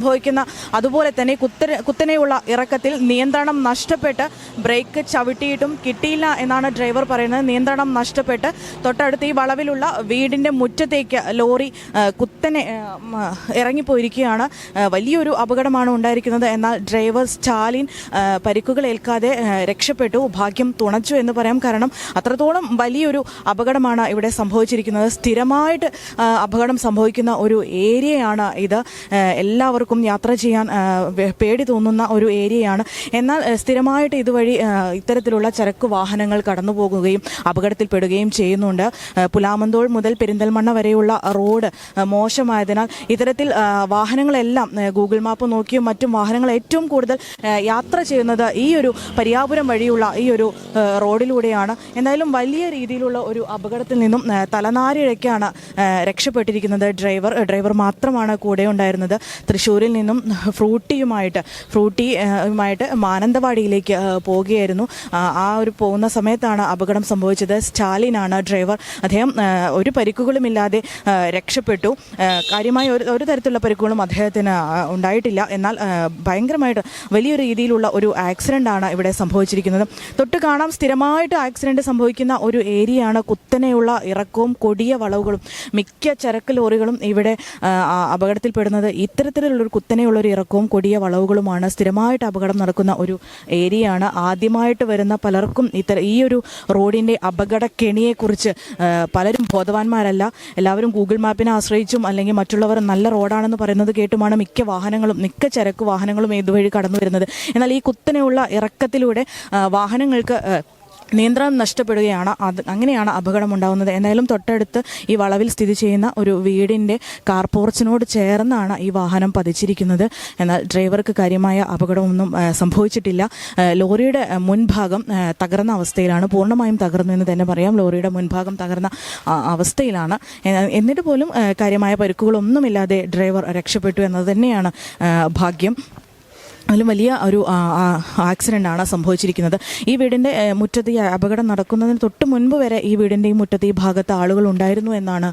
സംഭവിക്കുന്ന അതുപോലെ തന്നെ കുത്തനെ കുത്തനെയുള്ള ഇറക്കത്തിൽ നിയന്ത്രണം നഷ്ടപ്പെട്ട് ബ്രേക്ക് ചവിട്ടിയിട്ടും കിട്ടിയില്ല എന്നാണ് ഡ്രൈവർ പറയുന്നത്. നിയന്ത്രണം നഷ്ടപ്പെട്ട് തൊട്ടടുത്ത് ഈ വളവിലുള്ള വീടിന്റെ മുറ്റത്തേക്ക് ലോറി കുത്തനെ ഇറങ്ങിപ്പോയിരിക്കുകയാണ്. വലിയൊരു അപകടമാണ് ഉണ്ടായിരിക്കുന്നത്. എന്നാൽ ഡ്രൈവർ സ്റ്റാലിൻ പരിക്കുകൾ ഏൽക്കാതെ രക്ഷപ്പെട്ടു. ഭാഗ്യം തുണച്ചു എന്ന് പറയാം. കാരണം അത്രത്തോളം വലിയൊരു അപകടമാണ് ഇവിടെ സംഭവിച്ചിരിക്കുന്നത്. സ്ഥിരമായിട്ട് അപകടം സംഭവിക്കുന്ന ഒരു ഏരിയയാണ് ഇത്. ആ, എല്ലാവർക്കും യാത്ര ചെയ്യാൻ പേടി തോന്നുന്ന ഒരു ഏരിയയാണ്. എന്നാൽ സ്ഥിരമായിട്ട് ഇതുവഴി ഇത്തരത്തിലുള്ള ചരക്ക് വാഹനങ്ങൾ കടന്നു പോകുകയും അപകടത്തിൽപ്പെടുകയും ചെയ്യുന്നുണ്ട്. പുലാമന്തോൾ മുതൽ പെരിന്തൽമണ്ണ വരെയുള്ള റോഡ് മോശമായതിനാൽ ഇത്തരത്തിൽ വാഹനങ്ങളെല്ലാം ഗൂഗിൾ മാപ്പ് നോക്കിയും മറ്റും വാഹനങ്ങൾ ഏറ്റവും കൂടുതൽ യാത്ര ചെയ്യുന്നത് ഈ ഒരു പരിയാപുരം വഴിയുള്ള ഈ ഒരു റോഡിലൂടെയാണ്. എന്തായാലും വലിയ രീതിയിലുള്ള ഒരു അപകടത്തിൽ നിന്നും തലനാരിഴയ്ക്കാണ് രക്ഷപ്പെട്ടിരിക്കുന്നത് ഡ്രൈവർ. ഡ്രൈവർ മാത്രമാണ് കൂടെ ഉണ്ടായിരുന്നത്. തൃശ്ശൂരിൽ നിന്നും ഫ്രൂട്ടിയുമായിട്ട് ഫ്രൂട്ടിയുമായിട്ട് മാനന്തവാടിയിലേക്ക് പോവുകയായിരുന്നു. ആ, ഒരു പോകുന്ന സമയത്താണ് അപകടം സംഭവിച്ചത്. സ്റ്റാലിനാണ് ഡ്രൈവർ. അദ്ദേഹം ഒരു പരിക്കുകളുമില്ലാതെ രക്ഷപ്പെട്ടു. കാര്യമായ ഒരു ഒരു തരത്തിലുള്ള പരിക്കുകളും അദ്ദേഹത്തിന് ഉണ്ടായിട്ടില്ല. എന്നാൽ ഭയങ്കരമായിട്ട് വലിയ രീതിയിലുള്ള ഒരു ആക്സിഡന്റ് ആണ് ഇവിടെ സംഭവിച്ചിരിക്കുന്നത്. തൊട്ട് കാണാം സ്ഥിരമായിട്ട് ആക്സിഡന്റ് സംഭവിക്കുന്ന ഒരു ഏരിയയാണ് കുത്തനെയുള്ള ഇറക്കവും കൊടിയ വളവുകളും മിക്ക ചരക്ക് ലോറികളും ഇവിടെ അപകടത്തിൽപ്പെടുന്നത്. ഇത്തരത്തിലുള്ളൊരു കുത്തനെയുള്ള ഒരു ഇറക്കവും കൊടിയ വളവുകളുമാണ്. സ്ഥിരമായിട്ട് അപകടം നടക്കുന്ന ഒരു ഏരിയയാണ്. ആദ്യമായിട്ട് വരുന്ന പലർക്കും ഇത്തര ഈ ഒരു റോഡിന്റെ അപകട കെണിയെക്കുറിച്ച് പലരും ബോധവാന്മാരല്ല. എല്ലാവരും ഗൂഗിൾ മാപ്പിനെ ആശ്രയിച്ചും അല്ലെങ്കിൽ മറ്റുള്ളവർ നല്ല റോഡാണെന്ന് പറയുന്നത് കേട്ടുമാണ് മിക്ക വാഹനങ്ങളും മിക്ക ചരക്ക് വാഹനങ്ങളും ഇതുവഴി കടന്നു വരുന്നത് എന്നാൽ ഈ കുത്തനെയുള്ള ഇറക്കത്തിലൂടെ വാഹനങ്ങൾക്ക് നിയന്ത്രണം നഷ്ടപ്പെടുകയാണ് അത് അങ്ങനെയാണ് അപകടം ഉണ്ടാകുന്നത്. എന്തായാലും തൊട്ടടുത്ത് ഈ വളവിൽ സ്ഥിതി ചെയ്യുന്ന ഒരു വീടിന്റെ കാർ പോർച്ചിനോട് ചേർന്നാണ് ഈ വാഹനം പതിച്ചിരിക്കുന്നത്. എന്നാൽ ഡ്രൈവർക്ക് കാര്യമായ അപകടമൊന്നും സംഭവിച്ചിട്ടില്ല. ലോറിയുടെ മുൻഭാഗം തകർന്ന അവസ്ഥയിലാണ്. പൂർണമായും തകർന്നു എന്ന് തന്നെ പറയാം. ലോറിയുടെ മുൻഭാഗം തകർന്ന അവസ്ഥയിലാണ്. എന്നിട്ട് പോലും കാര്യമായ പരിക്കുകളൊന്നുമില്ലാതെ ഡ്രൈവർ രക്ഷപ്പെട്ടു എന്നത് തന്നെയാണ് ഭാഗ്യം. അതിലും വലിയ ഒരു ആക്സിഡന്റാണ് സംഭവിച്ചിരിക്കുന്നത്. ഈ വീടിന്റെ മുറ്റത്ത് ഈ അപകടം നടക്കുന്നതിന് തൊട്ട് മുൻപ് വരെ ഈ വീടിന്റെ ഈ മുറ്റത്ത് ഈ ഭാഗത്ത് ആളുകൾ ഉണ്ടായിരുന്നു എന്നാണ്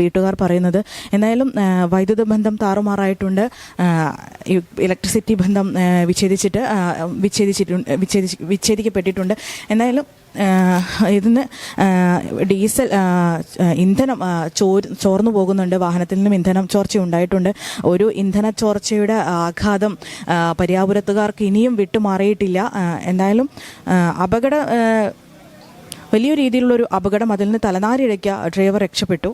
വീട്ടുകാർ പറയുന്നത്. എന്തായാലും വൈദ്യുത ബന്ധം താറുമാറായിട്ടുണ്ട്. ഇലക്ട്രിസിറ്റി ബന്ധം വിച്ഛേദിച്ചിട്ട് വിച്ഛേദിച്ചിട്ടുണ്ട് വിച്ഛേദിച്ച് വിച്ഛേദിക്കപ്പെട്ടിട്ടുണ്ട്. എന്തായാലും ഇതിന് ഡീസൽ ഇന്ധനം ചോ ചോർ ചോർന്നു പോകുന്നുണ്ട്. വാഹനത്തിൽ നിന്നും ഇന്ധനം ചോർച്ച ഉണ്ടായിട്ടുണ്ട്. ഒരു ഇന്ധന ചോർച്ചയുടെ ആഘാതം പര്യാപുരത്തുകാർക്ക് ഇനിയും വിട്ടുമാറിയിട്ടില്ല. എന്തായാലും അപകട വലിയ രീതിയിലുള്ളൊരു അപകടം അതിൽ നിന്ന് തലനാരിഴയ്ക്ക ഡ്രൈവർ രക്ഷപ്പെട്ടു.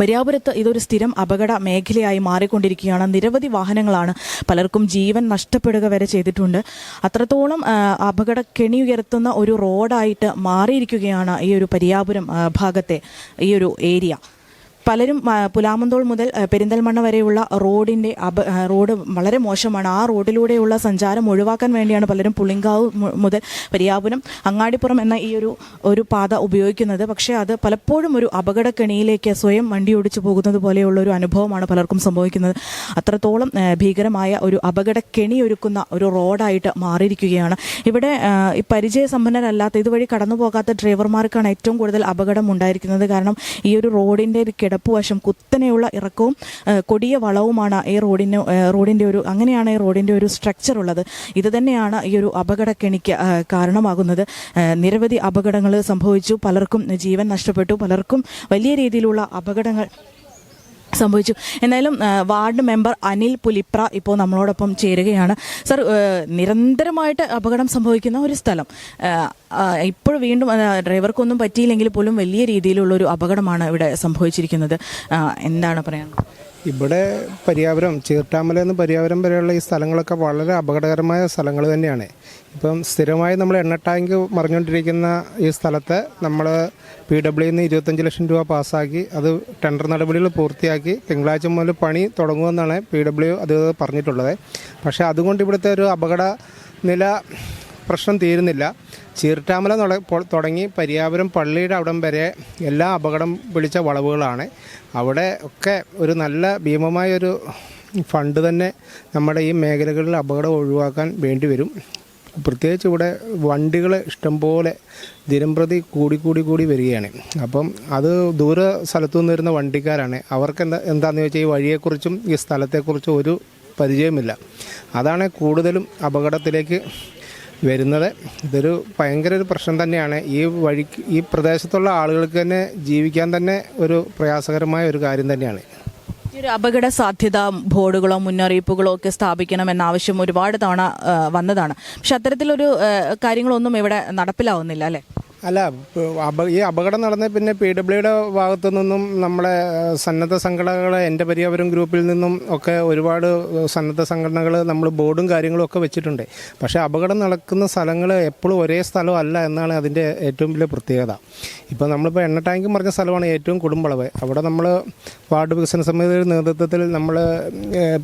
പര്യാപുരത്ത് ഇതൊരു സ്ഥിരം അപകട മേഖലയായി മാറിക്കൊണ്ടിരിക്കുകയാണ്. നിരവധി വാഹനങ്ങളാണ് പലർക്കും ജീവൻ നഷ്ടപ്പെടുക വരെ ചെയ്തിട്ടുണ്ട്. അത്രത്തോളം അപകട കെണി ഉയർത്തുന്ന ഒരു റോഡായിട്ട് മാറിയിരിക്കുകയാണ് ഈ ഒരു പരിയാപുരം ഭാഗത്തെ ഈ ഒരു ഏരിയ. പലരും പുലാമന്തോൾ മുതൽ പെരിന്തൽമണ്ണ വരെയുള്ള റോഡിന്റെ അപ റോഡ് വളരെ മോശമാണ്. ആ റോഡിലൂടെയുള്ള സഞ്ചാരം ഒഴിവാക്കാൻ വേണ്ടിയാണ് പലരും പുളിങ്കാവ് മുതൽ പരിയാപുരം അങ്ങാടിപ്പുറം എന്ന ഈ ഒരു ഒരു പാത ഉപയോഗിക്കുന്നത്. പക്ഷേ അത് പലപ്പോഴും ഒരു അപകടക്കെണിയിലേക്ക് സ്വയം വണ്ടി ഓടിച്ചു പോകുന്നത് പോലെയുള്ള ഒരു അനുഭവമാണ് പലർക്കും സംഭവിക്കുന്നത്. അത്രത്തോളം ഭീകരമായ ഒരു അപകടക്കെണി ഒരുക്കുന്ന ഒരു റോഡായിട്ട് മാറിയിരിക്കുകയാണ്. ഇവിടെ ഈ പരിചയസമ്പന്നരല്ലാത്ത ഇതുവഴി കടന്നു പോകാത്ത ഡ്രൈവർമാർക്കാണ് ഏറ്റവും കൂടുതൽ അപകടം ഉണ്ടായിരിക്കുന്നത്. കാരണം ഈ ഒരു റോഡിന്റെ ഒരു കിടപ്പുവശം കുത്തനെയുള്ള ഇറക്കവും കൊടിയ വളവുമാണ് ഈ റോഡിന് റോഡിന്റെ ഒരു അങ്ങനെയാണ് ഈ റോഡിന്റെ ഒരു സ്ട്രക്ചർ ഉള്ളത്. ഇത് തന്നെയാണ് ഈ ഒരു അപകടക്കെണിക്ക് കാരണമാകുന്നത്. നിരവധി അപകടങ്ങൾ സംഭവിച്ചു. പലർക്കും ജീവൻ നഷ്ടപ്പെട്ടു. പലർക്കും വലിയ രീതിയിലുള്ള അപകടങ്ങൾ സംഭവിച്ചു. എന്തായാലും വാർഡ് മെമ്പർ അനിൽ പുലിപ്ര ഇപ്പോൾ നമ്മളോടൊപ്പം ചേരുകയാണ്. സർ നിരന്തരമായിട്ട് അപകടം സംഭവിക്കുന്ന ഒരു സ്ഥലം. ഇപ്പോൾ വീണ്ടും ഡ്രൈവർക്കൊന്നും പറ്റിയില്ലെങ്കിൽ പോലും വലിയ രീതിയിലുള്ള ഒരു അപകടമാണ് ഇവിടെ സംഭവിച്ചിരിക്കുന്നത്. എന്താണ് പറയാൻ ഇവിടെ പര്യാവരം ചീർട്ടാമല എന്ന് പര്യാവരം വരെയുള്ള ഈ സ്ഥലങ്ങളൊക്കെ വളരെ അപകടകരമായ സ്ഥലങ്ങൾ തന്നെയാണ്. ഇപ്പം സ്ഥിരമായി നമ്മൾ എണ്ണ ടാങ്ക് മറിഞ്ഞുകൊണ്ടിരിക്കുന്ന ഈ സ്ഥലത്ത് നമ്മൾ പി ഡബ്ല്യു നിന്ന് ഇരുപത്തഞ്ച് ലക്ഷം രൂപ പാസ്സാക്കി അത് ടെൻഡർ നടപടികൾ പൂർത്തിയാക്കി തിങ്കളാഴ്ച മുതൽ പണി തുടങ്ങുമെന്നാണ് പി ഡബ്ല്യു അത് പറഞ്ഞിട്ടുള്ളത്. പക്ഷേ അതുകൊണ്ട് ഇവിടുത്തെ ഒരു അപകട നില പ്രശ്നം തീരുന്നില്ല. ചീർട്ടാമല തുടങ്ങി പരിയാപുരം പള്ളിയുടെ അവിടം വരെ എല്ലാ അപകടം വിളിച്ച വളവുകളാണ്. അവിടെ ഒക്കെ ഒരു നല്ല ഭീമമായൊരു ഫണ്ട് തന്നെ നമ്മുടെ ഈ മേഖലകളിൽ അപകടം ഒഴിവാക്കാൻ വേണ്ടി വരും. പ്രത്യേകിച്ച് ഇവിടെ വണ്ടികൾ ഇഷ്ടംപോലെ ദിനംപ്രതി കൂടി കൂടി കൂടി വരികയാണ്. അപ്പം അത് ദൂര സ്ഥലത്തു നിന്ന് വരുന്ന വണ്ടിക്കാരാണ്. അവർക്ക് എന്താ എന്താണെന്ന് വെച്ചാൽ ഈ വഴിയെക്കുറിച്ചും ഈ സ്ഥലത്തെക്കുറിച്ചും ഒരു പരിചയമില്ല. അതാണ് കൂടുതലും അപകടത്തിലേക്ക് വരുന്നത്. ഇതൊരു ഭയങ്കര ഒരു പ്രശ്നം തന്നെയാണ്. ഈ വഴിക്ക് ഈ പ്രദേശത്തുള്ള ആളുകൾക്ക് തന്നെ ജീവിക്കാൻ തന്നെ ഒരു പ്രയാസകരമായ ഒരു കാര്യം തന്നെയാണ്. ഈ ഒരു അപകട സാധ്യത ബോർഡുകളോ മുന്നറിയിപ്പുകളോ ഒക്കെ സ്ഥാപിക്കണമെന്ന ആവശ്യം ഒരുപാട് തവണ വന്നതാണ്. പക്ഷെ അത്തരത്തിലൊരു കാര്യങ്ങളൊന്നും ഇവിടെ നടപ്പിലാവുന്നില്ല അല്ലേ? അല്ല ഈ അപകടം നടന്ന പിന്നെ പി ഡബ്ല്യുടെ ഭാഗത്തു നിന്നും നമ്മളെ സന്നദ്ധ സംഘടനകൾ എന്റെ പരിയാപുരം ഗ്രൂപ്പിൽ നിന്നും ഒക്കെ ഒരുപാട് സന്നദ്ധ സംഘടനകൾ നമ്മൾ ബോർഡും കാര്യങ്ങളും ഒക്കെ വെച്ചിട്ടുണ്ട്. പക്ഷേ അപകടം നടക്കുന്ന സ്ഥലങ്ങൾ എപ്പോഴും ഒരേ സ്ഥലം അല്ല എന്നാണ് അതിന്റെ ഏറ്റവും വലിയ പ്രത്യേകത. ഇപ്പോൾ നമ്മളിപ്പോൾ എണ്ണ ടാങ്ക് പറഞ്ഞ സ്ഥലമാണ് ഏറ്റവും കുടുംബളവ് അവിടെ നമ്മൾ വാർഡ് വികസന സമിതിയുടെ നേതൃത്വത്തിൽ നമ്മൾ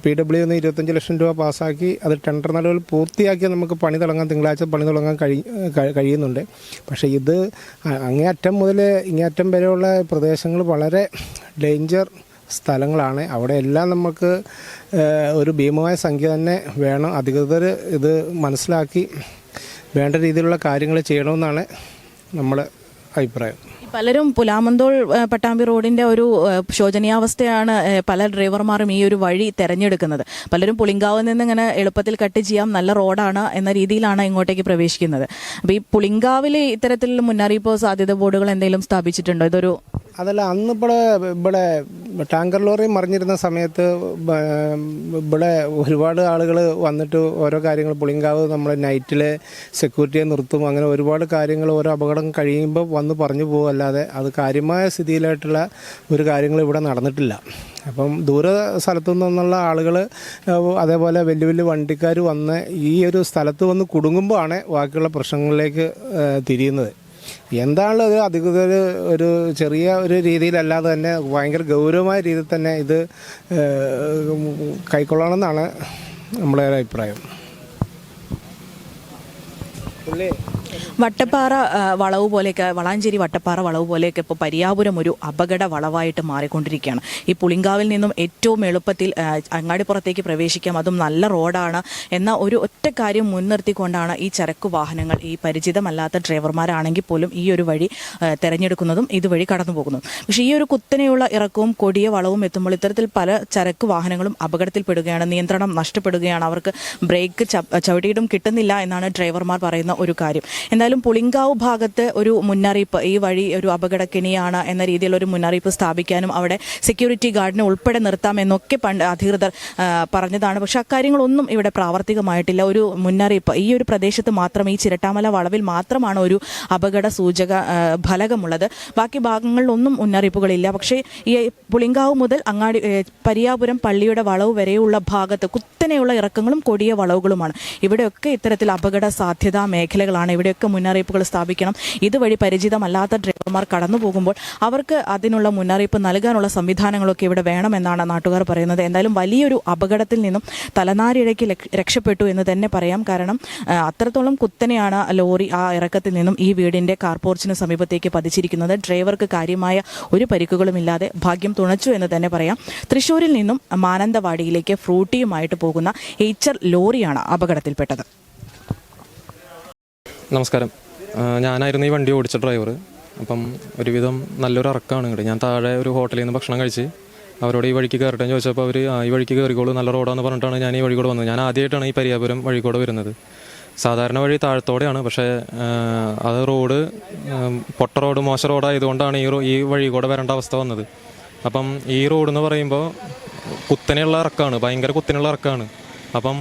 പി ഡബ്ല്യു നിന്ന് ഇരുപത്തഞ്ച് ലക്ഷം രൂപ പാസ്സാക്കി അത് ടെൻഡർ നിലവിൽ പൂർത്തിയാക്കി നമുക്ക് പണി തുടങ്ങാൻ തിങ്കളാഴ്ച പണി തുടങ്ങാൻ കഴി കഴി- കഴിയുന്നുണ്ട്. പക്ഷേ ഇത് അങ്ങേയറ്റം മുതൽ ഇങ്ങേയറ്റം വരെയുള്ള പ്രദേശങ്ങൾ വളരെ ഡേഞ്ചർ സ്ഥലങ്ങളാണ്. അവിടെ എല്ലാം നമുക്ക് ഒരു ഭീമമായ സംഖ്യ തന്നെ വേണം. അധികൃതർ ഇത് മനസ്സിലാക്കി വേണ്ട രീതിയിലുള്ള കാര്യങ്ങൾ ചെയ്യണമെന്നാണ് നമ്മുടെ അഭിപ്രായം. പലരും പുലാമന്തോൾ പട്ടാമ്പി റോഡിന്റെ ഒരു ശോചനീയാവസ്ഥയാണ് പല ഡ്രൈവർമാരും ഈ ഒരു വഴി തെരഞ്ഞെടുക്കുന്നത്. പലരും പുളിങ്കാവിൽ നിന്ന് ഇങ്ങനെ എളുപ്പത്തിൽ കട്ട് ചെയ്യാം നല്ല റോഡാണ് എന്ന രീതിയിലാണ് ഇങ്ങോട്ടേക്ക് പ്രവേശിക്കുന്നത്. അപ്പോൾ ഈ പുളിങ്കാവിൽ ഇത്തരത്തിൽ മുന്നറിയിപ്പ് സാധ്യത ബോർഡുകൾ എന്തെങ്കിലും സ്ഥാപിച്ചിട്ടുണ്ടോ? ഇതൊരു അതല്ല അന്ന് ഇവിടെ ഇവിടെ ടാങ്കർ ലോറി മറിഞ്ഞിരുന്ന സമയത്ത് ഇവിടെ ഒരുപാട് ആളുകൾ വന്നിട്ട് ഓരോ കാര്യങ്ങൾ പുളിങ്കാവ് നമ്മൾ നൈറ്റിലെ സെക്യൂരിറ്റിയെ നിർത്തും അങ്ങനെ ഒരുപാട് കാര്യങ്ങൾ ഓരോ അപകടം കഴിയുമ്പോൾ വന്ന് പറഞ്ഞു പോകുമല്ലാതെ അത് കാര്യമായ സ്ഥിതിയിലായിട്ടുള്ള ഒരു കാര്യങ്ങൾ ഇവിടെ നടന്നിട്ടില്ല. അപ്പം ദൂര സ്ഥലത്തു നിന്നുള്ള ആളുകൾ അതേപോലെ വലിയ വലിയ വണ്ടിക്കാർ വന്ന് ഈ ഒരു സ്ഥലത്ത് വന്ന് കുടുങ്ങുമ്പോൾ ആണ് ബാക്കിയുള്ള പ്രശ്നങ്ങളിലേക്ക് തിരിയുന്നത്. എന്താണ് ഒരു അധികൃതർ ഒരു ചെറിയ ഒരു രീതിയിലല്ലാതെ തന്നെ ഭയങ്കര ഗൗരവമായ രീതിയിൽ തന്നെ ഇത് കൈക്കൊള്ളണം കൈക്കൊള്ളണമെന്നാണ് നമ്മുടെ അഭിപ്രായം. പുള്ളി വട്ടപ്പാറ വളവ് പോലെയൊക്കെ വളാഞ്ചേരി വട്ടപ്പാറ വളവ് പോലെയൊക്കെ ഇപ്പോൾ പരിയാപുരം ഒരു അപകട വളവായിട്ട് മാറിക്കൊണ്ടിരിക്കുകയാണ്. ഈ പുളിങ്കാവിൽ നിന്നും ഏറ്റവും എളുപ്പത്തിൽ അങ്ങാടിപ്പുറത്തേക്ക് പ്രവേശിക്കാം. അതും നല്ല റോഡാണ്. എന്ന ഒരു ഒറ്റ കാര്യം മുൻനിർത്തിക്കൊണ്ടാണ് ഈ ചരക്ക് വാഹനങ്ങൾ ഈ പരിചിതമല്ലാത്ത ഡ്രൈവർമാരാണെങ്കിൽ പോലും ഈ ഒരു വഴി തിരഞ്ഞെടുക്കുന്നതും ഇതുവഴി കടന്നു പോകുന്നതും പക്ഷേ ഈ ഒരു കുത്തനെയുള്ള ഇറക്കവും കൊടിയ വളവും എത്തുമ്പോൾ ഇത്തരത്തിൽ പല ചരക്ക് വാഹനങ്ങളും അപകടത്തിൽപ്പെടുകയാണ്. നിയന്ത്രണം നഷ്ടപ്പെടുകയാണ്. അവർക്ക് ബ്രേക്ക് ചവിട്ടിയിട്ടും കിട്ടുന്നില്ല എന്നാണ് ഡ്രൈവർമാർ പറയുന്ന ഒരു കാര്യം. എന്തായാലും പുളിങ്കാവ് ഭാഗത്ത് ഒരു മുന്നറിയിപ്പ് ഈ വഴി ഒരു അപകടക്കിണിയാണ് എന്ന രീതിയിൽ ഒരു മുന്നറിയിപ്പ് സ്ഥാപിക്കാനും അവിടെ സെക്യൂരിറ്റി ഗാർഡിനെ ഉൾപ്പെടെ നിർത്താം എന്നൊക്കെ പണ്ട് അധികൃതർ പറഞ്ഞതാണ്. പക്ഷെ അക്കാര്യങ്ങളൊന്നും ഇവിടെ പ്രാവർത്തികമായിട്ടില്ല. ഒരു മുന്നറിയിപ്പ് ഈ ഒരു പ്രദേശത്ത് മാത്രം ഈ ചിരട്ടാമല വളവിൽ മാത്രമാണ് ഒരു അപകട സൂചക ഫലകമുള്ളത്. ബാക്കി ഭാഗങ്ങളിലൊന്നും മുന്നറിയിപ്പുകളില്ല. പക്ഷേ ഈ പുളിങ്കാവ് മുതൽ അങ്ങാടി പരിയാപുരം പള്ളിയുടെ വളവ് വരെയുള്ള ഭാഗത്ത് കുത്തനെയുള്ള ഇറക്കങ്ങളും കൊടിയ വളവുകളുമാണ്. ഇവിടെയൊക്കെ ഇത്തരത്തിൽ അപകട സാധ്യതാ മേഖലകളാണ്. ഇവിടെയൊക്കെ മുന്നറിയിപ്പുകൾ സ്ഥാപിക്കണം. ഇതുവഴി പരിചിതമല്ലാത്ത ഡ്രൈവർമാർ കടന്നു പോകുമ്പോൾ അവർക്ക് അതിനുള്ള മുന്നറിയിപ്പ് നൽകാനുള്ള സംവിധാനങ്ങളൊക്കെ ഇവിടെ വേണമെന്നാണ് നാട്ടുകാർ പറയുന്നത്. എന്തായാലും വലിയൊരു അപകടത്തിൽ നിന്നും തലനാരിഴയ്ക്ക് രക്ഷപ്പെട്ടു എന്ന് തന്നെ പറയാം. കാരണം അത്രത്തോളം കുത്തനെയാണ് ലോറി ആ ഇറക്കത്തിൽ നിന്നും ഈ വീടിന്റെ കാർപോർച്ചിന് സമീപത്തേക്ക് പതിച്ചിരിക്കുന്നത്. ഡ്രൈവർക്ക് കാര്യമായ ഒരു പരിക്കുകളുമില്ലാതെ ഭാഗ്യം തുണച്ചു എന്ന് തന്നെ പറയാം. തൃശൂരിൽ നിന്നും മാനന്തവാടിയിലേക്ക് ഫ്രൂട്ടിയുമായിട്ട് പോകുന്ന എയ്ച്ചർ ലോറിയാണ് അപകടത്തിൽപ്പെട്ടത്. നമസ്കാരം. ഞാനായിരുന്നു ഈ വണ്ടി ഓടിച്ച ഡ്രൈവർ അപ്പം ഒരുവിധം നല്ലൊരു ഇറക്കമാണ് ഇങ്ങോട്ട് ഞാൻ താഴെ ഒരു ഹോട്ടലിൽ നിന്ന് ഭക്ഷണം കഴിച്ച് അവരോട് ഈ വഴിക്ക് കയറട്ടെ എന്ന് ചോദിച്ചപ്പോൾ അവർ ഈ വഴിക്ക് കയറിക്കോളൂ നല്ല റോഡാന്ന് പറഞ്ഞിട്ടാണ് ഞാൻ ഈ വഴി കൂടെ വന്നത്. ഞാൻ ആദ്യമായിട്ടാണ് ഈ പരിയാപുരം വഴി കൂടെ വരുന്നത്. സാധാരണ വഴി താഴത്തോടെയാണ്. പക്ഷേ അത് റോഡ് പൊട്ട റോഡ് മോശം റോഡായതുകൊണ്ടാണ് ഈ ഈ വഴി കൂടെ വരേണ്ട അവസ്ഥ വന്നത്. അപ്പം ഈ റോഡ് എന്ന് പറയുമ്പോൾ കുത്തനെയുള്ള ഇറക്കമാണ് ഭയങ്കര കുത്തനെയുള്ള ഇറക്കമാണ് അപ്പം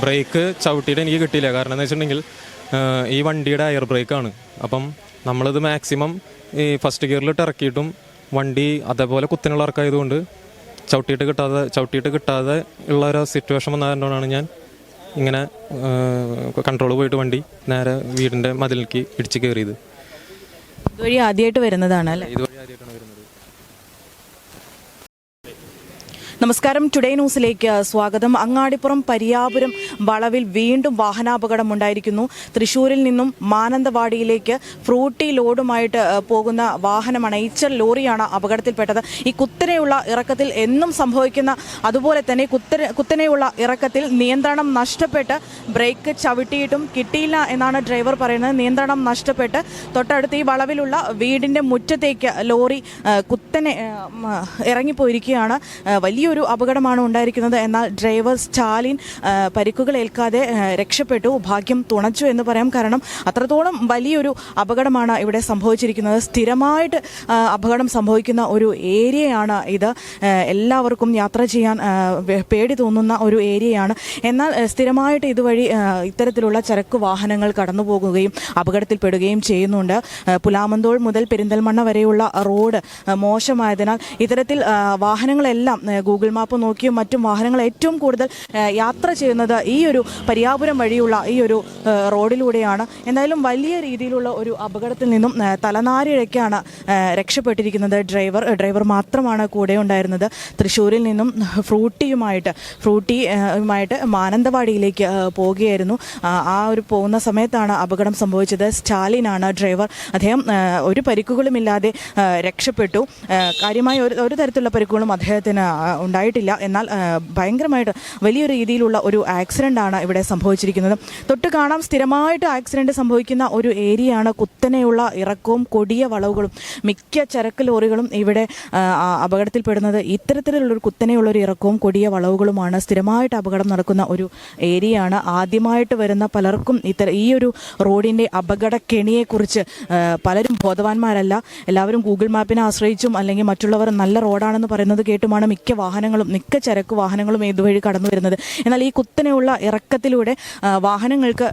ബ്രേക്ക് ചവിട്ടിയിട്ട് എനിക്ക് കിട്ടിയില്ല. കാരണം എന്ന് വെച്ചിട്ടുണ്ടെങ്കിൽ ഈ വണ്ടിയുടെ എയർ ബ്രേക്കാണ് അപ്പം നമ്മളിത് മാക്സിമം ഈ ഫസ്റ്റ് ഗിയറിലിട്ട് ഇറക്കിയിട്ടും വണ്ടി അതേപോലെ കുത്തിനുള്ള ഇറക്കായതുകൊണ്ട് ചവിട്ടിയിട്ട് കിട്ടാതെ ചവിട്ടിയിട്ട് കിട്ടാതെ ഉള്ള ഒരു സിറ്റുവേഷൻ വന്നതുകൊണ്ടാണ് ഞാൻ ഇങ്ങനെ കൺട്രോൾ പോയിട്ട് വണ്ടി നേരെ വീടിന്റെ മതിലേക്ക് ഇടിച്ച് കയറിയത് ഇതുവഴി ആദ്യമായിട്ട് വരുന്നതാണ് അല്ലേ ഇതുവഴി ആദ്യമായിട്ടാണ് വരുന്നത് നമസ്കാരം. ടുഡേ ന്യൂസിലേക്ക് സ്വാഗതം. അങ്ങാടിപ്പുറം പരിയാപുരം വളവിൽ വീണ്ടും വാഹനാപകടം ഉണ്ടായിരിക്കുന്നു. തൃശൂരിൽ നിന്നും മാനന്തവാടിയിലേക്ക് ഫ്രൂട്ടി ലോഡുമായിട്ട് പോകുന്ന വാഹനമാണ് എയ്ച്ചർ ലോറിയാണ് അപകടത്തിൽപ്പെട്ടത്. ഈ കുത്തനെയുള്ള ഇറക്കത്തിൽ എന്നും സംഭവിക്കുന്ന അതുപോലെ തന്നെ കുത്തനെ കുത്തനെയുള്ള ഇറക്കത്തിൽ നിയന്ത്രണം നഷ്ടപ്പെട്ട് ബ്രേക്ക് ചവിട്ടിയിട്ടും കിട്ടിയില്ല എന്നാണ് ഡ്രൈവർ പറയുന്നത്. നിയന്ത്രണം നഷ്ടപ്പെട്ട് തൊട്ടടുത്ത് ഈ വളവിലുള്ള വീടിന്റെ മുറ്റത്തേക്ക് ലോറി കുത്തനെ ഇറങ്ങിപ്പോയിരിക്കുകയാണ്. വലിയ വലിയൊരു അപകടമാണ് ഉണ്ടായിരിക്കുന്നത്. എന്നാൽ ഡ്രൈവർ സ്റ്റാലിൻ പരിക്കുകൾ ഏൽക്കാതെ രക്ഷപ്പെട്ടു. ഭാഗ്യം തുണച്ചു എന്ന് പറയാം. കാരണം അത്രത്തോളം വലിയൊരു അപകടമാണ് ഇവിടെ സംഭവിച്ചിരിക്കുന്നത്. സ്ഥിരമായിട്ട് അപകടം സംഭവിക്കുന്ന ഒരു ഏരിയയാണ് ഇത്. എല്ലാവർക്കും യാത്ര ചെയ്യാൻ പേടി തോന്നുന്ന ഒരു ഏരിയയാണ്. എന്നാൽ സ്ഥിരമായിട്ട് ഇതുവഴി ഇത്തരത്തിലുള്ള ചരക്ക് വാഹനങ്ങൾ കടന്നു പോകുകയും അപകടത്തിൽപ്പെടുകയും ചെയ്യുന്നുണ്ട്. പുലാമന്തോൾ മുതൽ പെരിന്തൽമണ്ണ വരെയുള്ള റോഡ് മോശമായതിനാൽ ഇത്തരത്തിൽ വാഹനങ്ങളെല്ലാം ഗൂഗിൾ മാപ്പ് നോക്കിയും മറ്റും വാഹനങ്ങൾ ഏറ്റവും കൂടുതൽ യാത്ര ചെയ്യുന്നത് ഈ ഒരു പരിയാപുരം വഴിയുള്ള ഈ ഒരു റോഡിലൂടെയാണ്. എന്തായാലും വലിയ രീതിയിലുള്ള ഒരു അപകടത്തിൽ നിന്നും തലനാരിഴയ്ക്കാണ് രക്ഷപ്പെട്ടിരിക്കുന്നത് ഡ്രൈവർ. ഡ്രൈവർ മാത്രമാണ് കൂടെ ഉണ്ടായിരുന്നത്. തൃശ്ശൂരിൽ നിന്നും ഫ്രൂട്ടിയുമായിട്ട് ഫ്രൂട്ടിയുമായിട്ട് മാനന്തവാടിയിലേക്ക് പോവുകയായിരുന്നു. ആ, ഒരു പോകുന്ന സമയത്താണ് അപകടം സംഭവിച്ചത്. സ്റ്റാലിനാണ് ഡ്രൈവർ. അദ്ദേഹം ഒരു പരിക്കുകളുമില്ലാതെ രക്ഷപ്പെട്ടു. കാര്യമായി ഒരു ഒരു തരത്തിലുള്ള പരിക്കുകളും അദ്ദേഹത്തിന് ഉണ്ടായിട്ടില്ല. എന്നാൽ ഭയങ്കരമായിട്ട് വലിയൊരു രീതിയിലുള്ള ഒരു ആക്സിഡന്റ് ആണ് ഇവിടെ സംഭവിച്ചിരിക്കുന്നത്. തൊട്ട് കാണാം സ്ഥിരമായിട്ട് ആക്സിഡന്റ് സംഭവിക്കുന്ന ഒരു ഏരിയയാണ് കുത്തനെയുള്ള ഇറക്കവും കൊടിയ വളവുകളും മിക്ക ചരക്ക് ലോറികളും ഇവിടെ അപകടത്തിൽപ്പെടുന്നത്. ഇത്തരത്തിലുള്ളൊരു കുത്തനെയുള്ള ഒരു ഇറക്കവും കൊടിയ വളവുകളുമാണ് സ്ഥിരമായിട്ട് അപകടം നടക്കുന്ന ഒരു ഏരിയയാണ്. ആദ്യമായിട്ട് വരുന്ന പലർക്കും ഇത്തര ഈ ഒരു റോഡിന്റെ അപകട കെണിയെക്കുറിച്ച് പലരും ബോധവാന്മാരല്ല. എല്ലാവരും ഗൂഗിൾ മാപ്പിനെ ആശ്രയിച്ചും അല്ലെങ്കിൽ മറ്റുള്ളവർ നല്ല റോഡാണെന്ന് പറയുന്നത് കേട്ടുമാണ് മിക്ക വാഹനങ്ങളും മിക്ക ചരക്ക് വാഹനങ്ങളും ഇതുവഴി കടന്നു വരുന്നത് എന്നാൽ ഈ കുത്തനെയുള്ള ഇറക്കത്തിലൂടെ വാഹനങ്ങൾക്ക്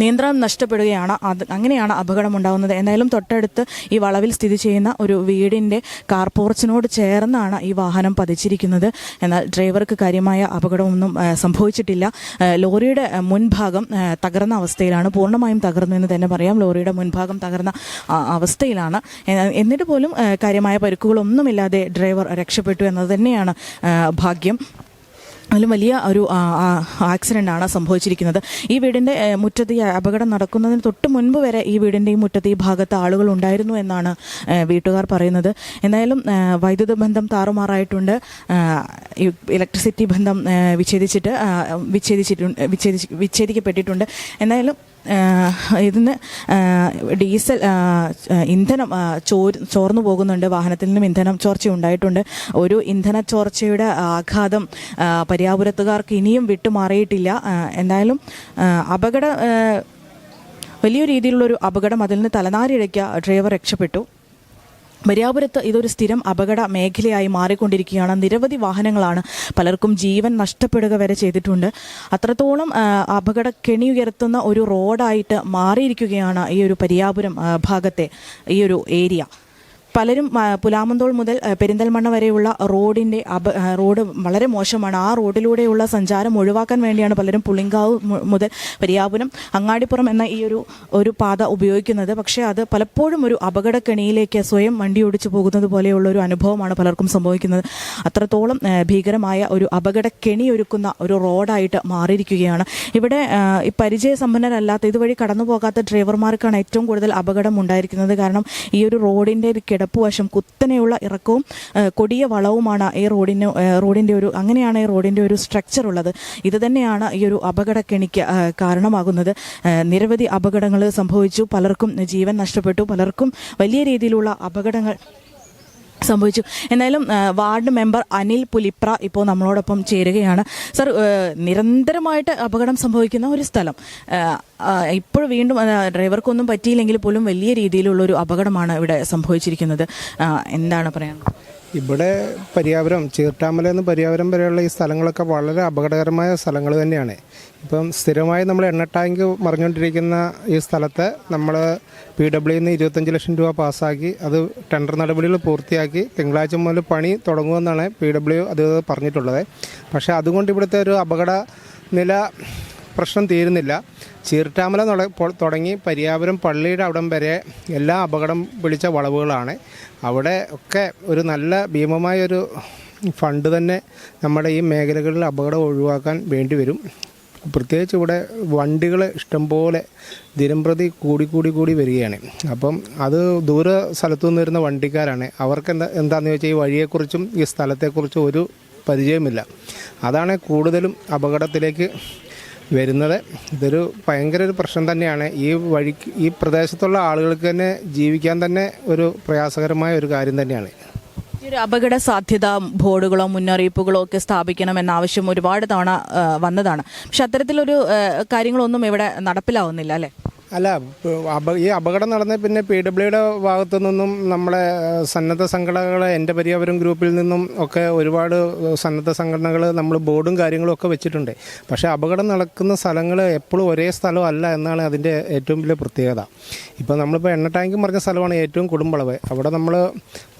നിയന്ത്രണം നഷ്ടപ്പെടുകയാണ് അത്. അങ്ങനെയാണ് അപകടം ഉണ്ടാകുന്നത്. എന്തായാലും തൊട്ടടുത്ത് ഈ വളവിൽ സ്ഥിതി ചെയ്യുന്ന ഒരു വീടിന്റെ കാർ പോർച്ചിനോട് ചേർന്നാണ് ഈ വാഹനം പതിച്ചിരിക്കുന്നത്. എന്നാൽ ഡ്രൈവർക്ക് കാര്യമായ അപകടമൊന്നും സംഭവിച്ചിട്ടില്ല. ലോറിയുടെ മുൻഭാഗം തകർന്ന അവസ്ഥയിലാണ്. പൂർണമായും തകർന്നു എന്ന് തന്നെ പറയാം. ലോറിയുടെ മുൻഭാഗം തകർന്ന അവസ്ഥയിലാണ്. എന്നിട്ട് പോലും കാര്യമായ പരിക്കുകളൊന്നുമില്ലാതെ ഡ്രൈവർ രക്ഷപ്പെട്ടു എന്നത് തന്നെയാണ് ഭാഗ്യം. അതിലും വലിയ ഒരു ആ, ആ, ആക്സിഡന്റ് ആണ് സംഭവിച്ചിരിക്കുന്നത്. ഈ വീടിന്റെ മുറ്റത്ത് ഈ അപകടം നടക്കുന്നതിന് തൊട്ട് മുൻപ് വരെ ഈ വീടിന്റെ ഈ മുറ്റത്ത് ഈ ഭാഗത്ത് ആളുകൾ ഉണ്ടായിരുന്നു എന്നാണ് വീട്ടുകാർ പറയുന്നത്. എന്തായാലും വൈദ്യുത ബന്ധം താറുമാറായിട്ടുണ്ട്. ഇലക്ട്രിസിറ്റി ബന്ധം വിച്ഛേദിച്ചിട്ട് വിച്ഛേദിച്ചിട്ടുണ്ട് വിച്ഛേദിച്ച് വിച്ഛേദിക്കപ്പെട്ടിട്ടുണ്ട്. എന്തായാലും ഇതിന് ഡീസൽ ഇന്ധനം ചോ ചോർന്നു പോകുന്നുണ്ട് വാഹനത്തിൽ നിന്നും ഇന്ധനം ചോർച്ച ഉണ്ടായിട്ടുണ്ട്. ഒരു ഇന്ധന ചോർച്ചയുടെ ആഘാതം പര്യാപുരത്തുകാർക്ക് ഇനിയും വിട്ടുമാറിയിട്ടില്ല. എന്തായാലും അപകട വലിയ രീതിയിലുള്ളൊരു അപകടം അതിൽ നിന്ന് തലനാരിഴയ്ക്ക ഡ്രൈവർ രക്ഷപ്പെട്ടു. മര്യാപുരത്ത് ഇതൊരു സ്ഥിരം അപകട മേഖലയായി മാറിക്കൊണ്ടിരിക്കുകയാണ്. നിരവധി വാഹനങ്ങളാണ് പലർക്കും ജീവൻ നഷ്ടപ്പെടുക വരെ ചെയ്തിട്ടുണ്ട്. അത്രത്തോളം അപകട കെണി ഉയർത്തുന്ന ഒരു റോഡായിട്ട് മാറിയിരിക്കുകയാണ് ഈ ഒരു പരിയാപുരം ഭാഗത്തെ ഈ ഒരു ഏരിയ. പലരും പുലാമന്തോൾ മുതൽ പെരിന്തൽമണ്ണ വരെയുള്ള റോഡിന്റെ അപ റോഡ് വളരെ മോശമാണ്. ആ റോഡിലൂടെയുള്ള സഞ്ചാരം ഒഴിവാക്കാൻ വേണ്ടിയാണ് പലരും പുളിങ്കാവ് മുതൽ പരിയാപുരം അങ്ങാടിപ്പുറം എന്ന ഈ ഒരു ഒരു പാത ഉപയോഗിക്കുന്നത്. പക്ഷേ അത് പലപ്പോഴും ഒരു അപകടക്കെണിയിലേക്ക് സ്വയം വണ്ടി ഓടിച്ചു പോകുന്നത് പോലെയുള്ള ഒരു അനുഭവമാണ് പലർക്കും സംഭവിക്കുന്നത്. അത്രത്തോളം ഭീകരമായ ഒരു അപകടക്കെണി ഒരുക്കുന്ന ഒരു റോഡായിട്ട് മാറിയിരിക്കുകയാണ്. ഇവിടെ പരിചയ സമ്പന്നരല്ലാത്ത ഇതുവഴി കടന്നു പോകാത്ത ഡ്രൈവർമാർക്കാണ് ഏറ്റവും കൂടുതൽ അപകടം ഉണ്ടായിരിക്കുന്നത്. കാരണം ഈ ഒരു റോഡിന്റെ കിടപ്പ് വശം കുത്തനെയുള്ള ഇറക്കവും കൊടിയ വളവുമാണ് ഈ റോഡിന് റോഡിന്റെ ഒരു അങ്ങനെയാണ് ഈ റോഡിന്റെ ഒരു സ്ട്രക്ചർ ഉള്ളത്. ഇത് തന്നെയാണ് ഈ ഒരു അപകടക്കെണിക്ക് കാരണമാകുന്നത്. നിരവധി അപകടങ്ങൾ സംഭവിച്ചു. പലർക്കും ജീവൻ നഷ്ടപ്പെട്ടു. പലർക്കും വലിയ രീതിയിലുള്ള അപകടങ്ങൾ സംഭവിച്ചു. എന്തായാലും വാർഡ് മെമ്പർ അനിൽ പുലിപ്ര ഇപ്പോൾ നമ്മളോടൊപ്പം ചേരുകയാണ്. സർ നിരന്തരമായിട്ട് അപകടം സംഭവിക്കുന്ന ഒരു സ്ഥലം. ഇപ്പോൾ വീണ്ടും ഡ്രൈവർക്കൊന്നും പറ്റിയില്ലെങ്കിൽ പോലും വലിയ രീതിയിലുള്ള ഒരു അപകടമാണ് ഇവിടെ സംഭവിച്ചിരിക്കുന്നത്. എന്താണ് പറയാനുള്ളത്? ഇവിടെ പര്യാവരം ചീർട്ടാമല എന്ന് പര്യാവരം വരെയുള്ള ഈ സ്ഥലങ്ങളൊക്കെ വളരെ അപകടകരമായ സ്ഥലങ്ങൾ തന്നെയാണ്. ഇപ്പം സ്ഥിരമായി നമ്മൾ എണ്ണ ടാങ്ക് മറിഞ്ഞുകൊണ്ടിരിക്കുന്ന ഈ സ്ഥലത്ത് നമ്മൾ പി ഡബ്ല്യു നിന്ന് ഇരുപത്തഞ്ച് ലക്ഷം രൂപ പാസ്സാക്കി അത് ടെൻഡർ നടപടികൾ പൂർത്തിയാക്കി തിങ്കളാഴ്ച മുതൽ പണി തുടങ്ങുമെന്നാണ് പി ഡബ്ല്യു അധികൃതർ പറഞ്ഞിട്ടുള്ളത്. പക്ഷേ അതുകൊണ്ട് ഇവിടുത്തെ ഒരു അപകട നില പ്രശ്നം തീരുന്നില്ല. ചീർട്ടാമല തുടങ്ങി പരിയാപുരം പള്ളിയുടെ അവിടം വരെ എല്ലാ അപകടം പിടിച്ച വളവുകളാണ്. അവിടെ ഒക്കെ ഒരു നല്ല ഭീമമായൊരു ഫണ്ട് തന്നെ നമ്മുടെ ഈ മേഖലകളിൽ അപകടം ഒഴിവാക്കാൻ വേണ്ടി വരും. പ്രത്യേകിച്ച് ഇവിടെ വണ്ടികൾ ഇഷ്ടംപോലെ ദിനംപ്രതി കൂടി കൂടി കൂടി വരികയാണ്. അപ്പം അത് ദൂര സ്ഥലത്തു നിന്ന് വരുന്ന വണ്ടിക്കാരാണ്. അവർക്ക് എന്താ എന്താണെന്ന് വെച്ചാൽ ഈ വഴിയെക്കുറിച്ചും ഈ സ്ഥലത്തെക്കുറിച്ചും ഒരു പരിചയമില്ല. അതാണ് കൂടുതലും അപകടത്തിലേക്ക് വരുന്നത്. ഇതൊരു ഭയങ്കര ഒരു പ്രശ്നം തന്നെയാണ്. ഈ വഴിക്ക് ഈ പ്രദേശത്തുള്ള ആളുകൾക്ക് തന്നെ ജീവിക്കാൻ തന്നെ ഒരു പ്രയാസകരമായ ഒരു കാര്യം തന്നെയാണ്. ഒരു അപകട സാധ്യത ബോർഡുകളോ മുന്നറിയിപ്പുകളോ ഒക്കെ സ്ഥാപിക്കണമെന്ന ആവശ്യം ഒരുപാട് തവണ വന്നതാണ്. പക്ഷെ അത്തരത്തിലൊരു കാര്യങ്ങളൊന്നും ഇവിടെ നടപ്പിലാവുന്നില്ല അല്ലേ? അല്ല ഈ അപകടം നടന്ന പിന്നെ പി ഡബ്ല്യുടെ ഭാഗത്തു നിന്നും നമ്മളെ സന്നദ്ധ സംഘടനകൾ എന്റെ പരിയാപുരം ഗ്രൂപ്പിൽ നിന്നും ഒക്കെ ഒരുപാട് സന്നദ്ധ സംഘടനകൾ നമ്മൾ ബോർഡും കാര്യങ്ങളും ഒക്കെ വെച്ചിട്ടുണ്ട്. പക്ഷേ അപകടം നടക്കുന്ന സ്ഥലങ്ങൾ എപ്പോഴും ഒരേ സ്ഥലമല്ല എന്നാണ് അതിന്റെ ഏറ്റവും വലിയ പ്രത്യേകത. ഇപ്പോൾ നമ്മളിപ്പോൾ എണ്ണ ടാങ്ക് പറഞ്ഞ സ്ഥലമാണ് ഏറ്റവും കുടുംബളവ്. അവിടെ നമ്മൾ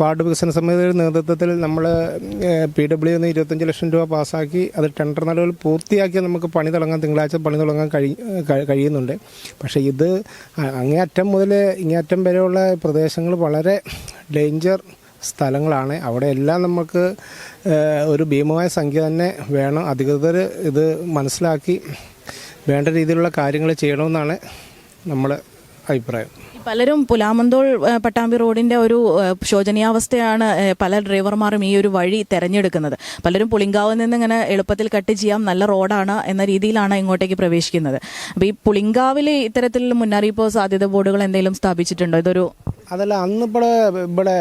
വാർഡ് വികസന സമിതിയുടെ നേതൃത്വത്തിൽ നമ്മൾ പി ഡബ്ല്യു നിന്ന് ഇരുപത്തഞ്ച് ലക്ഷം രൂപ പാസ്സാക്കി അത് ടെൻഡർ നിലവിൽ പൂർത്തിയാക്കി നമുക്ക് പണി തുടങ്ങാൻ തിങ്കളാഴ്ച പണി തുടങ്ങാൻ കഴി കഴി- കഴിയുന്നുണ്ട്. പക്ഷേ ഇത് അങ്ങേയറ്റം മുതൽ ഇങ്ങേയറ്റം വരെയുള്ള പ്രദേശങ്ങൾ വളരെ ഡേഞ്ചർ സ്ഥലങ്ങളാണ്. അവിടെ എല്ലാം നമുക്ക് ഒരു ഭീമമായ സംഖ്യ തന്നെ വേണം. അധികൃതർ ഇത് മനസ്സിലാക്കി വേണ്ട രീതിയിലുള്ള കാര്യങ്ങൾ ചെയ്യണമെന്നാണ് നമ്മുടെ അഭിപ്രായം. പലരും പുലാമന്തോൾ പട്ടാമ്പി റോഡിന്റെ ഒരു ശോചനീയാവസ്ഥയാണ് പല ഡ്രൈവർമാരും ഈ ഒരു വഴി തെരഞ്ഞെടുക്കുന്നത്. പലരും പുളിങ്കാവിൽ നിന്ന് ഇങ്ങനെ എളുപ്പത്തിൽ കട്ട് ചെയ്യാം നല്ല റോഡാണ് എന്ന രീതിയിലാണ് ഇങ്ങോട്ടേക്ക് പ്രവേശിക്കുന്നത്. അപ്പോൾ ഈ പുളിങ്കാവിൽ ഇത്തരത്തിലുള്ള മുന്നറിയിപ്പോ സാധ്യത ബോർഡുകൾ എന്തെങ്കിലും സ്ഥാപിച്ചിട്ടുണ്ടോ? ഇതൊരു അതല്ല അന്ന് ഇവിടെ ഇവിടെ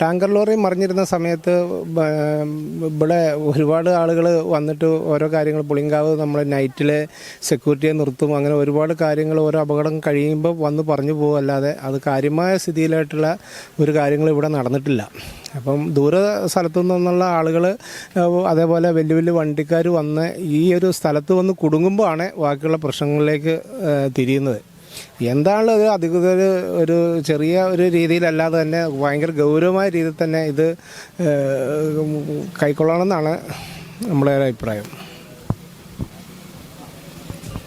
ടാങ്കർ ലോറി മറിഞ്ഞിരുന്ന സമയത്ത് ഇവിടെ ഒരുപാട് ആളുകൾ വന്നിട്ട് ഓരോ കാര്യങ്ങൾ പുളിങ്കാവ് നമ്മൾ നൈറ്റിൽ സെക്യൂരിറ്റിയെ നിർത്തും. അങ്ങനെ ഒരുപാട് കാര്യങ്ങൾ ഓരോ അപകടം കഴിയുമ്പോൾ വന്ന് പറഞ്ഞു പോകുമല്ലാതെ അത് കാര്യമായ സ്ഥിതിയിലായിട്ടുള്ള ഒരു കാര്യങ്ങൾ ഇവിടെ നടന്നിട്ടില്ല. അപ്പം ദൂര സ്ഥലത്തു നിന്നുള്ള ആളുകൾ അതേപോലെ വലിയ വലിയ വണ്ടിക്കാർ വന്ന് ഈ ഒരു സ്ഥലത്ത് വന്ന് കുടുങ്ങുമ്പോഴാണ് ബാക്കിയുള്ള പ്രശ്നങ്ങളിലേക്ക് തിരിയുന്നത്. എന്താണ് ഒരു അധികൃതർ ഒരു ചെറിയ ഒരു രീതിയിലല്ലാതെ തന്നെ ഭയങ്കര ഗൗരവമായ രീതിയിൽ തന്നെ ഇത് കൈക്കൊള്ളണം കൈക്കൊള്ളണമെന്നാണ് നമ്മുടെ ഒരു അഭിപ്രായം.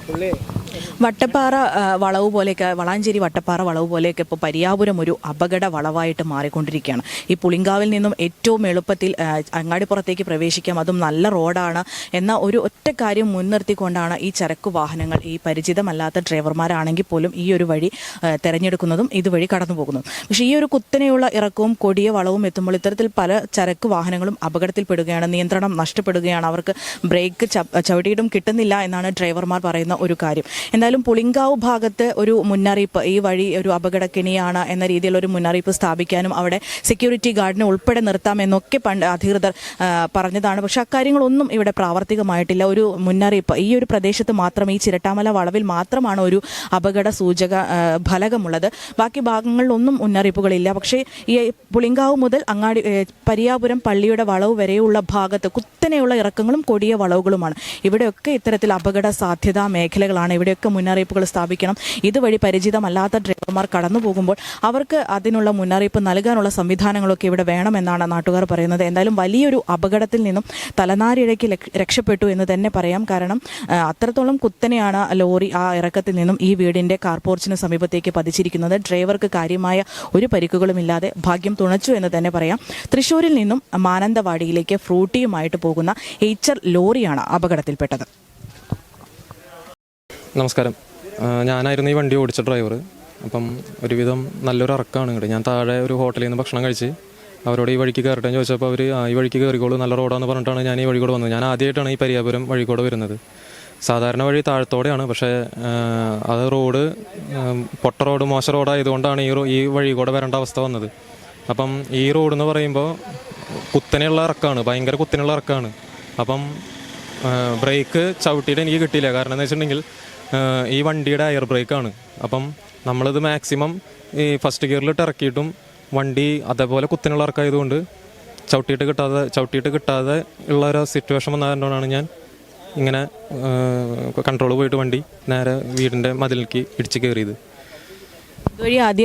പുള്ളി വട്ടപ്പാറ വളവ് പോലെയൊക്കെ വളാഞ്ചേരി വട്ടപ്പാറ വളവ് പോലെയൊക്കെ ഇപ്പോൾ പരിയാപുരം ഒരു അപകട വളവായിട്ട് മാറിക്കൊണ്ടിരിക്കുകയാണ്. ഈ പുളിങ്കാവിൽ നിന്നും ഏറ്റവും എളുപ്പത്തിൽ അങ്ങാടിപ്പുറത്തേക്ക് പ്രവേശിക്കാം. അതും നല്ല റോഡാണ്. എന്ന ഒരു ഒറ്റ കാര്യം മുൻനിർത്തിക്കൊണ്ടാണ് ഈ ചരക്കു വാഹനങ്ങൾ ഈ പരിചിതമല്ലാത്ത ഡ്രൈവർമാരാണെങ്കിൽ പോലും ഈ ഒരു വഴി തിരഞ്ഞെടുക്കുന്നതും ഇതുവഴി കടന്നു പോകുന്നതും പക്ഷേ ഈ ഒരു കുത്തനെയുള്ള ഇറക്കവും കൊടിയ വളവും എത്തുമ്പോൾ ഇത്തരത്തിൽ പല ചരക്ക് വാഹനങ്ങളും അപകടത്തിൽപ്പെടുകയാണ്. നിയന്ത്രണം നഷ്ടപ്പെടുകയാണ്. അവർക്ക് ബ്രേക്ക് ചവിട്ടിയിട്ടും കിട്ടുന്നില്ല എന്നാണ് ഡ്രൈവർമാർ പറയുന്ന ഒരു കാര്യം. എന്തായാലും പുളിങ്കാവ് ഭാഗത്ത് ഒരു മുന്നറിയിപ്പ് ഈ വഴി ഒരു അപകടക്കിണിയാണ് എന്ന രീതിയിലുള്ള ഒരു മുന്നറിയിപ്പ് സ്ഥാപിക്കാനും അവിടെ സെക്യൂരിറ്റി ഗാർഡിനെ ഉൾപ്പെടെ നിർത്താമെന്നൊക്കെ പണ്ട് അധികൃതർ പറഞ്ഞതാണ്. പക്ഷെ അക്കാര്യങ്ങളൊന്നും ഇവിടെ പ്രാവർത്തികമായിട്ടില്ല. ഒരു മുന്നറിയിപ്പ് ഈ ഒരു പ്രദേശത്ത് മാത്രം ഈ ചിരട്ടാമല വളവിൽ മാത്രമാണ് ഒരു അപകട സൂചക ഫലകമുള്ളത്. ബാക്കി ഭാഗങ്ങളിലൊന്നും മുന്നറിയിപ്പുകളില്ല. പക്ഷേ ഈ പുളിങ്കാവ് മുതൽ അങ്ങാടി പരിയാപുരം പള്ളിയുടെ വളവ് വരെയുള്ള ഭാഗത്ത് കുത്തനെയുള്ള ഇറക്കങ്ങളും കൊടിയ വളവുകളുമാണ്. ഇവിടെയൊക്കെ ഇത്തരത്തിൽ അപകട സാധ്യതാ മേഖലകളാണ്. ഇവിടെയൊക്കെ മുന്നറിയിപ്പുകൾ സ്ഥാപിക്കണം. ഇതുവഴി പരിചിതമല്ലാത്ത ഡ്രൈവർമാർ കടന്നു പോകുമ്പോൾ അവർക്ക് അതിനുള്ള മുന്നറിയിപ്പ് നൽകാനുള്ള സംവിധാനങ്ങളൊക്കെ ഇവിടെ വേണമെന്നാണ് നാട്ടുകാർ പറയുന്നത്. എന്തായാലും വലിയൊരു അപകടത്തിൽ നിന്നും തലനാരിഴയ്ക്ക് രക്ഷപ്പെട്ടു എന്ന് തന്നെ പറയാം. കാരണം അത്രത്തോളം കുത്തനെയാണ് ലോറി ആ ഇറക്കത്തിൽ നിന്നും ഈ വീടിന്റെ കാർപോർച്ചിന് സമീപത്തേക്ക് പതിച്ചിരിക്കുന്നത്. ഡ്രൈവർക്ക് കാര്യമായ ഒരു പരിക്കുകളുമില്ലാതെ ഭാഗ്യം തുണച്ചു എന്ന് തന്നെ പറയാം. തൃശൂരിൽ നിന്നും മാനന്തവാടിയിലേക്ക് ഫ്രൂട്ടിയുമായിട്ട് പോകുന്ന എയ്ച്ചർ ലോറിയാണ് അപകടത്തിൽപ്പെട്ടത്. നമസ്കാരം. ഞാനായിരുന്നു ഈ വണ്ടി ഓടിച്ച ഡ്രൈവർ അപ്പം ഒരുവിധം നല്ലൊരു ഇറക്കമാണ് ഇങ്ങോട്ട് ഞാൻ താഴെ ഒരു ഹോട്ടലിൽ നിന്ന് ഭക്ഷണം കഴിച്ച് അവരോട് ഈ വഴിക്ക് കയറട്ടെ എന്ന് ചോദിച്ചപ്പോൾ അവർ ഈ വഴിക്ക് കയറിക്കോളൂ നല്ല റോഡാന്ന് പറഞ്ഞിട്ടാണ് ഞാൻ ഈ വഴി കൂടെ വന്നത്. ഞാൻ ആദ്യമായിട്ടാണ് ഈ പരിയാപുരം വഴി കൂടെ വരുന്നത്. സാധാരണ വഴി താഴത്തോടെയാണ്. പക്ഷേ അത് റോഡ് പൊട്ട റോഡ് മോശം റോഡായതുകൊണ്ടാണ് ഈ ഈ വഴി കൂടെ വരേണ്ട അവസ്ഥ വന്നത്. അപ്പം ഈ റോഡ് എന്ന് പറയുമ്പോൾ കുത്തനെയുള്ള ഇറക്കമാണ് ഭയങ്കര കുത്തനെയുള്ള ഇറക്കമാണ് അപ്പം ബ്രേക്ക് ചവിട്ടിയിട്ട് എനിക്ക് കിട്ടിയില്ല. കാരണം എന്ന് വെച്ചിട്ടുണ്ടെങ്കിൽ ഈ വണ്ടിയുടെ എയർ ബ്രേക്കാണ് അപ്പം നമ്മളിത് മാക്സിമം ഈ ഫസ്റ്റ് ഗിയറിലിട്ട് ഇറക്കിയിട്ടും വണ്ടി അതേപോലെ കുത്തിനുള്ള ഇറക്കായതുകൊണ്ട് ചവിട്ടിയിട്ട് കിട്ടാതെ ചവിട്ടിയിട്ട് കിട്ടാതെ ഉള്ള ഒരു സിറ്റുവേഷൻ വന്നതുകൊണ്ടാണ് ഞാൻ ഇങ്ങനെ കൺട്രോൾ പോയിട്ട് വണ്ടി നേരെ വീടിന്റെ മതിലേക്ക് ഇടിച്ച് കയറിയത് ആദ്യം